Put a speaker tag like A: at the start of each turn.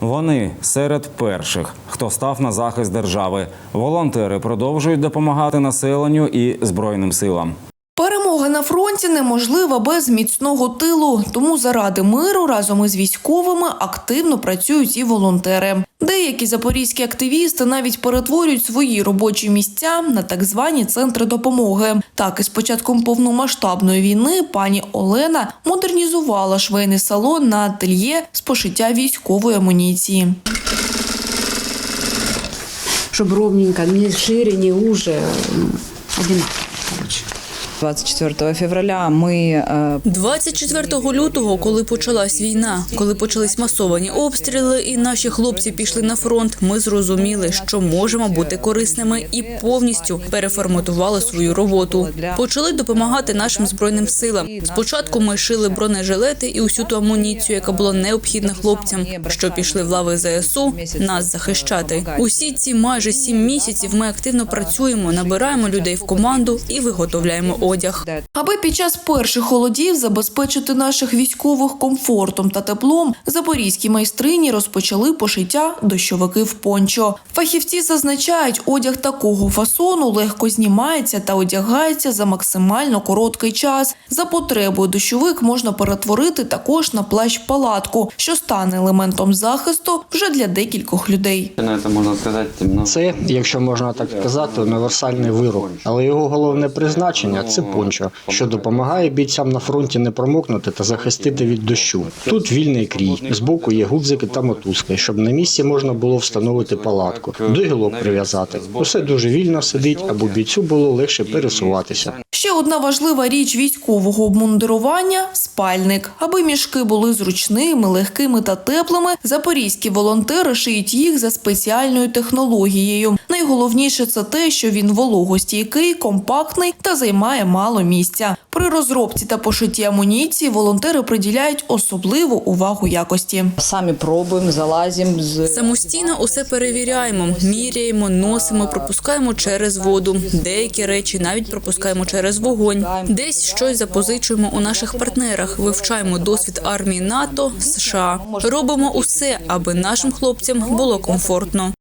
A: Вони серед перших, хто став на захист держави. Волонтери продовжують допомагати населенню і збройним силам.
B: На фронті неможлива без міцного тилу, тому заради миру разом із військовими активно працюють і волонтери. Деякі запорізькі активісти навіть перетворюють свої робочі місця на так звані центри допомоги. Так, із початком повномасштабної війни пані Олена модернізувала швейний салон на ательє з пошиття військової амуніції.
C: Чтобы ровненько, не шире, не уже, одинаково.
D: 24 февраля ми е,
E: 24 лютого, коли почалась війна, коли почались масовані обстріли, і наші хлопці пішли на фронт, ми зрозуміли, що можемо бути корисними і повністю переформатували свою роботу. Почали допомагати нашим збройним силам. Спочатку ми шили бронежилети і усю ту амуніцію, яка була необхідна хлопцям, що пішли в лави ЗСУ нас захищати. Усі ці майже сім місяців ми активно працюємо, набираємо людей в команду і виготовляємо одяг.
B: Аби під час перших холодів забезпечити наших військових комфортом та теплом, запорізькі майстрині розпочали пошиття дощовиків пончо. Фахівці зазначають, одяг такого фасону легко знімається та одягається за максимально короткий час. За потребою дощовик можна перетворити також на плащ-палатку, що стане елементом захисту вже для декількох людей.
F: На это можно сказать.
G: Це, якщо можна так сказати, універсальний вирок, але його головне призначення це пончо, що допомагає бійцям на фронті не промокнути та захистити від дощу. Тут вільний крій, збоку є гудзики та мотузки, щоб на місці можна було встановити палатку, до гілок прив'язати. Усе дуже вільно сидить, аби бійцю було легше пересуватися.
B: Ще одна важлива річ військового обмундирування спальник. Аби мішки були зручними, легкими та теплими, запорізькі волонтери шиють їх за спеціальною технологією. Найголовніше це те, що він вологостійкий, компактний та займає мало місця. При розробці та пошитті амуніції волонтери приділяють особливу увагу якості.
D: самі пробуємо, залазимо з
E: Самостійно усе перевіряємо, міряємо, носимо, пропускаємо через воду. Деякі речі навіть пропускаємо через вогонь. Десь щось запозичуємо у наших партнерах, вивчаємо досвід армії НАТО, США. Робимо усе, аби нашим хлопцям було комфортно.